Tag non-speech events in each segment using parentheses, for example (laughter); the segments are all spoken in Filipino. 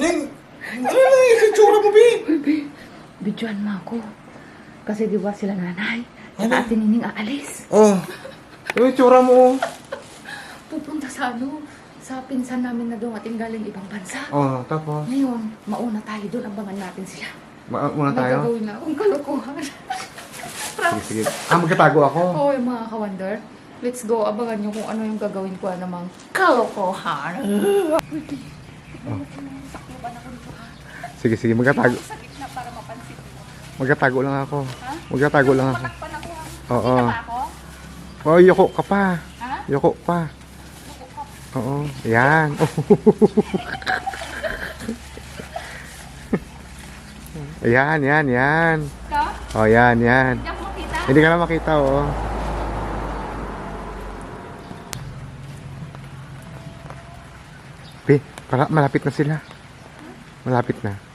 Ning, ano na yung itsura mo, Bi? Bebe, bidyoan mo ako. Kasi di ba sila nanay? At Ano? ate Nining aalis. Oh, ano yung itsura mo? Pupunta sa ano, sa pinsan namin na dumating galing ibang bansa. Oh, tapos, Ngayon, mauna tayo doon, abangan natin sila. ma muna May tayo. gagawin na akong kalokohan. Sige, sige. Ah, magkatago ako. Oo, yung mga ka-wonder. Let's go, abangan nyo kung ano yung gagawin ko namang kalokohan. Sige, sige, magkatago. Sa gitna para mapansin mo. Magkatago lang ako. Magkatago lang ako. Patakpan ako. Oo. Ba ako? Oh, yoko ka pa. Ha? Yoko pa. Oo. Yan. (laughs) Ayan, yan, yan. Ka? Oh, yan, yan. Hindi ako makita. Hindi ka na makita, oh. Be, para, malapit na sila. Malapit na.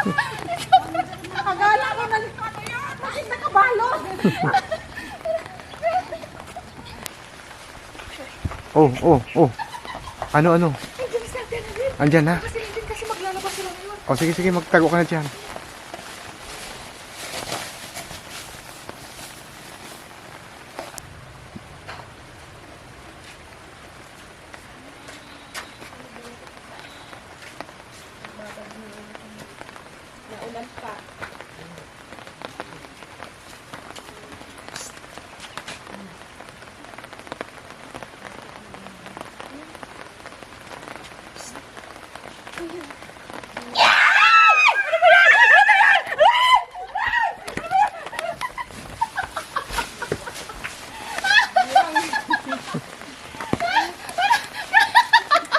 Akala ko na, bakit nakabalo? Oh, oh, oh. Ano, ano? Natin. Alin. Andyan na. Kasi kasi maglalabas sila ngayon. Oh, sige, sige, magtago ka na dyan. Naulan pa.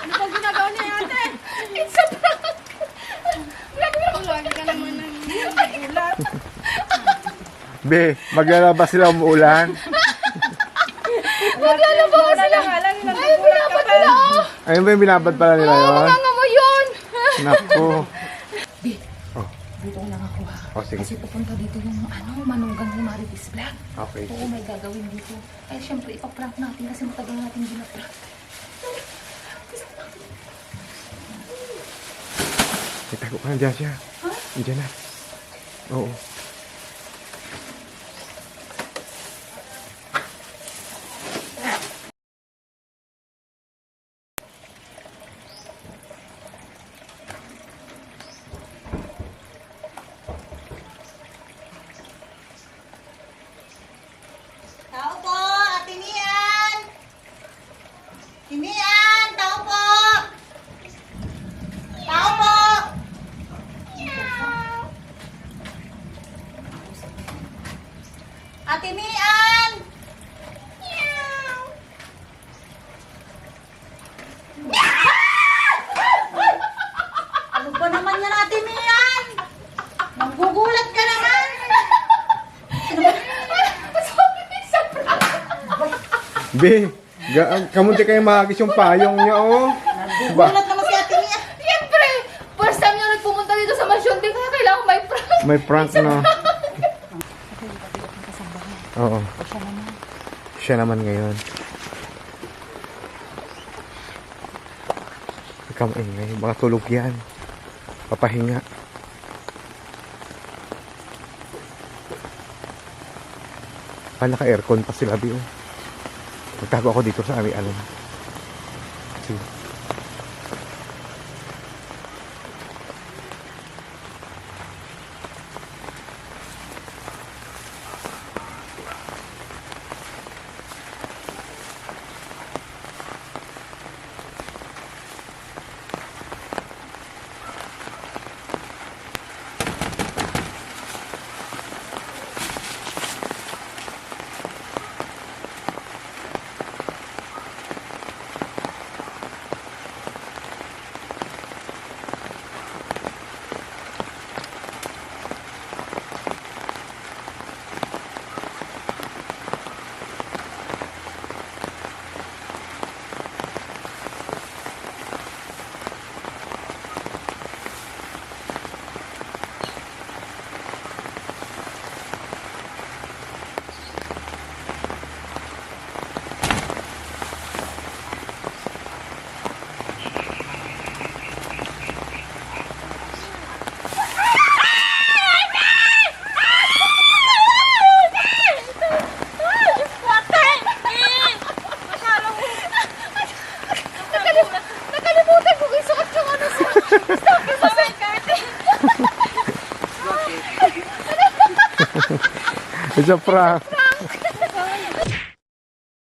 Ano bang ginagawa niya ate? It's a prank! Grabe naman. Lagi ka naman ng ulat. Be, maglalabas sila umuulan. Maglalabas sila. Ay, binabad nila oh. Ayun ba yung binabad pala nila Oo, yun? mga mo yun. Naku. Bi, Oh, dito lang ako ha. oh sige. Kasi pupunta dito yung ano, manugang ni Marites Vlog. Okay. Oo, may gagawin dito. Eh, syempre, ipaprank natin kasi matagal natin ginaprank. Itago ka na dyan siya. Ha? Diyan na. Oo. Tao po, Ate Nian! Tinian, tao po! Tao po! Ate Nian! Ano ba naman yan, Ate Nian? Manggugulat ka naman! Be, ga kamunti kayo makakis yung payong niya, oh. Ba, Gulat naman si Ate Nian. Siyempre, first time nyo nagpumunta dito sa mansyon din, kaya kailangan may prank. may prank na. Oo. Siya naman. Ngayon. Ikaw maingay. Mga tulog yan. Papahinga. Pa naka-aircon pa sila, Bio. Magtago ako dito sa ami alam. Coisa pra.